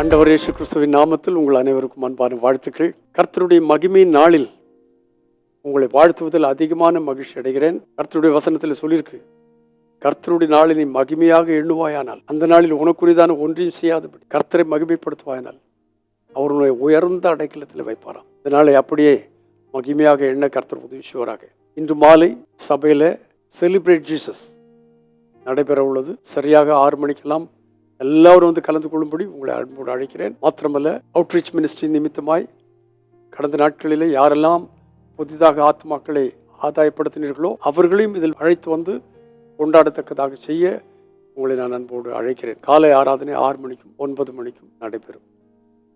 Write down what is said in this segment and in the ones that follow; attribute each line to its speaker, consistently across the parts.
Speaker 1: அண்டவர் இயேசு கிறிஸ்துவின் நாமத்தில் உங்கள் அனைவருக்கும் அன்பான வாழ்த்துக்கள். கர்த்தருடைய மகிமையின் நாளில் உங்களை வாழ்த்துவதில் அதிகமான மகிழ்ச்சி அடைகிறேன். கர்த்தருடைய வசனத்தில் சொல்லியிருக்கு கர்த்தருடைய நாளை நீ மகிமையாக எண்ணுவாயானால் அந்த நாளில் உனக்குரியதான ஒன்றையும் செய்யாதபடி கர்த்தரை மகிமைப்படுத்துவாயானால் அவருடைய உயர்ந்த அடைக்கலத்தில் வைப்பாராம். இந்த நாளை அப்படியே மகிமையாக எண்ண கர்த்தர் உதவி இன்று மாலை சபையில் செலிப்ரேட் ஜீசஸ் நடைபெற உள்ளது சரியாக ஆறு மணிக்கெல்லாம் எல்லாரும் வந்து கலந்து கொள்ளும்படி உங்களை அன்போடு அழைக்கிறேன். மாத்திரமல்ல அவுட்ரீச் மினிஸ்ட்ரி நிமித்தமாய் கடந்த நாட்களிலே யாரெல்லாம் புதிதாக ஆத்மாக்களை ஆதாயப்படுத்தினீர்களோ அவர்களையும் இதில் அழைத்து வந்து கொண்டாடத்தக்கதாக செய்ய உங்களை நான் அன்போடு அழைக்கிறேன். காலை ஆராதனை ஆறு மணிக்கும் ஒன்பது மணிக்கும் நடைபெறும்.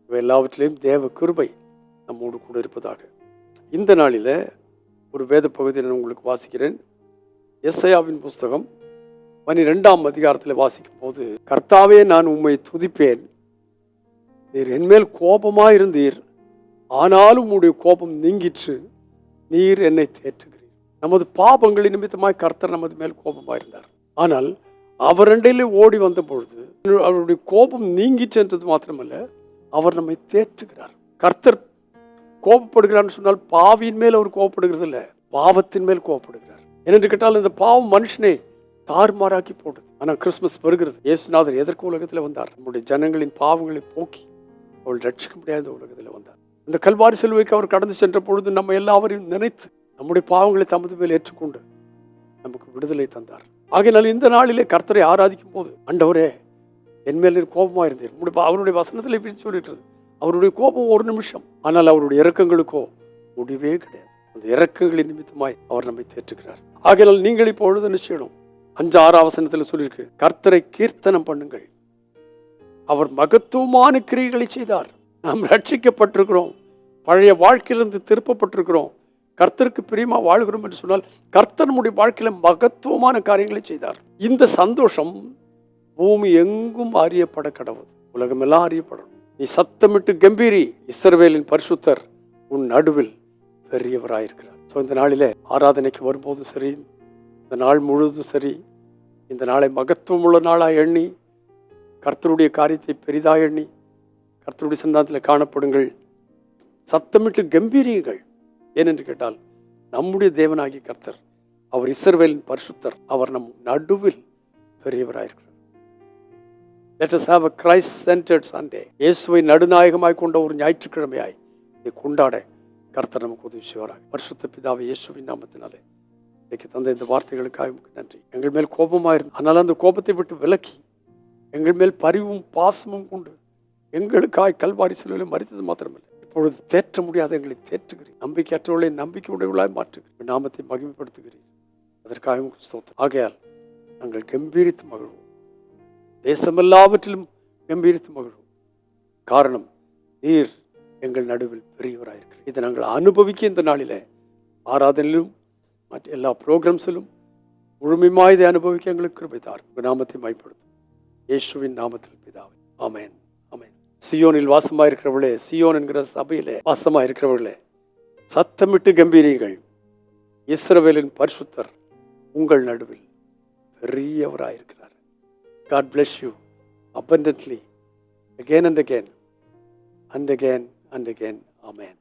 Speaker 1: இவை எல்லாவற்றிலையும் தேவ கிருபை நம்மோடு கூட இருப்பதாக. இந்த நாளில் ஒரு வேத பகுதியை நான் உங்களுக்கு வாசிக்கிறேன். எஸ்ஐயாவின் புஸ்தகம் பனிரெண்டாம் அதிகாரத்தில் வாசிக்கும் போது கர்த்தாவே நான் உம்மை துதிப்பேன். நீர் என்மேல் கோபமாக இருந்தீர் ஆனாலும் உம்முடைய கோபம் நீங்கிற்று. நீர் என்னை தேற்றுகிறீர். நமது பாபங்களின் நிமித்தமாய் கர்த்தர் நமது மேல் கோபமாக இருந்தார் ஆனால் அவர் ரெண்டையிலே ஓடி வந்த பொழுது அவருடைய கோபம் நீங்கிற்று என்றது மாத்திரமல்ல அவர் நம்மை தேற்றுகிறார். கர்த்தர் கோபப்படுகிறான்னு சொன்னால் பாவியின் மேல் அவர் கோபப்படுகிறது இல்லை பாவத்தின் மேல் கோபப்படுகிறார். ஏனென்று கேட்டால் இந்த பாவம் மனுஷனே தாறுமாறாக்கி போடுது. ஆனால் கிறிஸ்மஸ் வருகிறது. இயேசுநாதர் எதற்கு உலகத்தில் வந்தார்? நம்முடைய ஜனங்களின் பாவங்களை போக்கி அவள் ரட்சிக்க முடியாத உலகத்தில் வந்தார். இந்த கல்வாரி செல்வைக்கு அவர் கடந்து சென்ற பொழுது நம்ம எல்லாவரையும் நினைத்து நம்முடைய பாவங்களை தமது மேல் ஏற்றுக்கொண்டு நமக்கு விடுதலை தந்தார். ஆகையினால் இந்த நாளிலே கர்த்தரை ஆராதிக்கும் போது அண்டவரே என் மேல் கோபமாக இருந்தீர். உங்களுடைய பா- அவருடைய வசனத்தில் இப்படி சொல்லிட்டு அவருடைய கோபம் ஒரு நிமிஷம். ஆனால் அவருடைய இறக்கங்களுக்கோ முடிவே கிடையாது. அந்த இறக்கங்களின் நிமித்தமாய் அவர் நம்மை தேற்றுகிறார். ஆகையினால் நீங்கள் இப்பொழுது நிச்சயம் அஞ்சு ஆறு அவசனத்தில் சொல்லியிருக்கு கர்த்தரை கீர்த்தனம் பண்ணுங்கள். அவர் மகத்துவமான கிரியைகளை செய்தார். நாம் ரட்சிக்கப்பட்டிருக்கிறோம். பழைய வாழ்க்கையிலிருந்து திருப்பப்பட்டிருக்கிறோம். கர்த்தருக்கு பிரியமாக வாழ்கிறோம் என்று சொன்னால் கர்த்தர் நம்முடைய வாழ்க்கையில மகத்துவமான காரியங்களை செய்தார். இந்த சந்தோஷம் பூமி எங்கும் அறியப்பட கடவுள். உலகமெல்லாம் அறியப்படணும். நீ சத்தமிட்டு கம்பீரி இஸ்ரவேலின் பரிசுத்தர் உன் நடுவில் பெரியவராயிருக்கிறார். ஸோ இந்த நாளிலே ஆராதனைக்கு வரும்போதும் சரி இந்த நாள் முழுவதும் சரி. இந்த நாளை மகத்துவமுள்ள நாளாக எண்ணி கர்த்தருடைய காரியத்தை பெரிதாக எண்ணி கர்த்தருடைய சந்தானத்தில் காணப்படுங்கள். சத்தமிட்டு கம்பீரியுங்கள். ஏனென்று கேட்டால் நம்முடைய தேவனாகிய கர்த்தர் அவர் இஸ்ரவேலின் பரிசுத்தர் அவர் நம் நடுவில் பெரியவராயிருக்கிறார். Let us have a Christ centered இயேசுவை நடுநாயகமாய் கொண்ட ஒரு ஞாயிற்றுக்கிழமையாய் இதை கொண்டாட கர்த்தர் நமக்கு உதவி செய்வாராக. பரிசுத்த பிதாவை இயேசுவின் நாமத்தினாலே. இன்னைக்கு தந்த இந்த வார்த்தைகளுக்காக நன்றி. எங்கள் மேல் கோபமாக இருந்து ஆனால் அந்த கோபத்தை விட்டு விலக்கி எங்கள் மேல் பரிவும் பாசமும் கொண்டு எங்களுக்காய் கல்வாரி சிலுவையில் மறித்தது மாத்திரமில்லை. இப்பொழுது தேற்ற முடியாத எங்களை தேற்றுகிறேன் நம்பிக்கையற்றவர்களை நம்பிக்கை உடையவர்களாய் மாற்றுகிறீர் நாமத்தை மகிமைப்படுத்துகிறீர். அதற்காக ஸ்தோத்திரம். ஆகையால் நாங்கள் கம்பீரித்து மகிழ்வோம். தேசமெல்லாவற்றிலும் கம்பீரித்து மகிழ்வோம். காரணம் நீர் எங்கள் நடுவில் பெரியவராயிருக்கிறீர். இதை நாங்கள் அனுபவிக்க இந்த நாளிலே ஆராதனையிலும் மற்ற எல்லா ப்ரோக்ராம்ஸிலும் முழுமையுமாய் இதை அனுபவிக்க எங்களுக்கு கிருபை தார் உங்கள் நாமத்தை மைப்படுத்தும். இயேசுவின் நாமத்தில் பிதாவே. ஆமென். ஆமென். சியோனில் வாசமாக இருக்கிறவர்களே சியோன் என்கிற சபையிலே வாசமாக இருக்கிறவர்களே சத்தமிட்டு கம்பீரியுங்கள் இஸ்ரவேலின் பரிசுத்தர் உங்கள் நடுவில் பெரியவராயிருக்கிறார். God bless you abundantly. Again and again. And again and again. Amen.